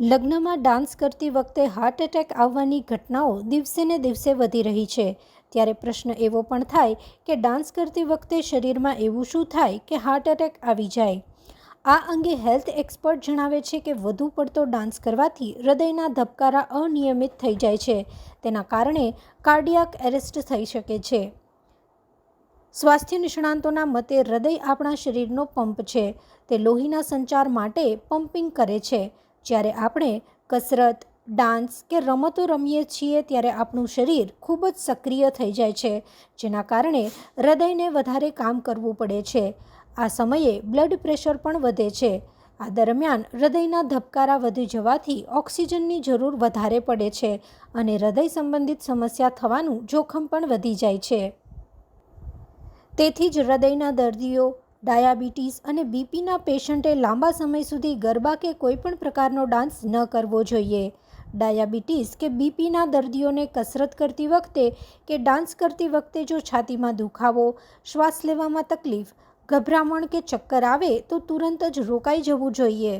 લગ્નમાં ડાન્સ કરતી વખતે હાર્ટ એટેક આવવાની ઘટનાઓ દિવસે ને દિવસે વધી રહી છે. ત્યારે પ્રશ્ન એવો પણ થાય કે ડાન્સ કરતી વખતે શરીરમાં એવું શું થાય કે હાર્ટ એટેક આવી જાય? આ અંગે હેલ્થ એક્સપર્ટ જણાવે છે કે વધુ પડતો ડાન્સ કરવાથી હૃદયના ધબકારા અનિયમિત થઈ જાય છે. તેના કારણે કાર્ડિયાક એરેસ્ટ થઈ શકે છે. સ્વાસ્થ્ય નિષ્ણાંતોના મતે હૃદય આપણા શરીરનો પંપ છે. તે લોહીના સંચાર માટે પમ્પિંગ કરે છે. જ્યારે આપણે કસરત, ડાન્સ કે રમતો રમીએ છીએ ત્યારે આપણું શરીર ખૂબ જ સક્રિય થઈ જાય છે, જેના કારણે હૃદયને વધારે કામ કરવું પડે છે. આ સમયે બ્લડ પ્રેશર પણ વધે છે. આ દરમિયાન હૃદયના ધબકારા વધી જવાથી ઓક્સિજનની જરૂર વધારે પડે છે અને હૃદય સંબંધિત સમસ્યા થવાનું જોખમ પણ વધી જાય છે. તેથી જ હૃદયના દર્દીઓ ડાયાબિટીસ અને બીપીના પેશન્ટે લાંબા સમય સુધી ગરબા કે કોઈપણ પ્રકારનો ડાન્સ ન કરવો જોઈએ. ડાયાબિટીસ કે બીપીના દર્દીઓને કસરત કરતી વખતે કે ડાન્સ કરતી વખતે જો છાતીમાં દુખાવો, શ્વાસ લેવામાં તકલીફ, ગભરામણ કે ચક્કર આવે તો તુરંત જ રોકાઈ જવું જોઈએ.